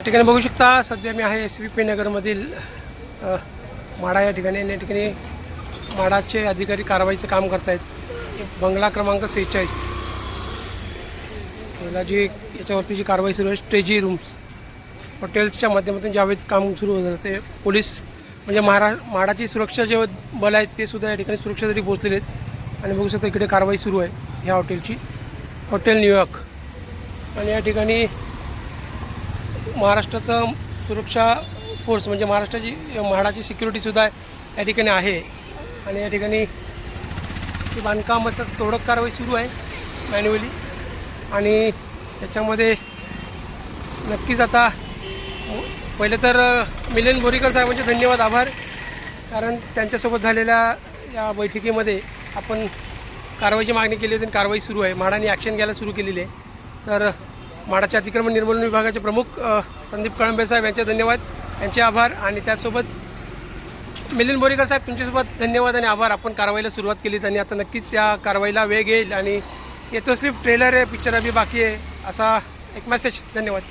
या ठिकाणी बघू शकता सध्या मी आहे एस व्ही पी नगरमधील माडा या ठिकाणी. आणि या ठिकाणी माडाचे अधिकारी कारवाईचं काम करतायत. बंगला क्रमांक सेहेचाळीस. याला जी याच्यावरती जी कारवाई सुरू आहे स्टेजी रूम्स. हॉटेल्सच्या माध्यमातून ज्यावेळी काम सुरू होतं ते पोलीस म्हणजे महारा माडाची सुरक्षा जे बल आहेत ते सुद्धा या ठिकाणी सुरक्षेसाठी पोहोचलेले आहेत. आणि बघू शकता इकडे कारवाई सुरू आहे ह्या हॉटेलची. Hotel New York. आणि या ठिकाणी महाराष्ट्राचं सुरक्षा फोर्स म्हणजे महाराष्ट्राची म्हाडाची सिक्युरिटीसुद्धा या ठिकाणी आहे. आणि या ठिकाणी बांधकाम बांधकामाचं तोडक कारवाई सुरू आहे मॅन्युअली आणि त्याच्यामध्ये नक्कीच आता पहिले तर अ, मिलिंद बोरीकर साहेबांचे धन्यवाद आभार. कारण त्यांच्यासोबत झालेल्या या बैठकीमध्ये आपण कारवाईची मागणी केली होती आणि कारवाई सुरू आहे. म्हाडाने ॲक्शन घ्यायला सुरू केलेली आहे. तर माडाचे अतिक्रमण निर्मूलन विभागाचे प्रमुख संदीप कळंबे साहेब यांचे धन्यवाद. यांचे आभार आणि त्याचसोबत मिलिंद बोरीकर साहेब तुमच्यासोबत धन्यवाद आणि आभार. आपण कारवाईला सुरुवात केली आणि आता नक्कीच या कारवाईला वेग येईल आणि येतो सिर्फ ट्रेलर आहे पिक्चर अभी बाकी आहे असा एक मेसेज धन्यवाद.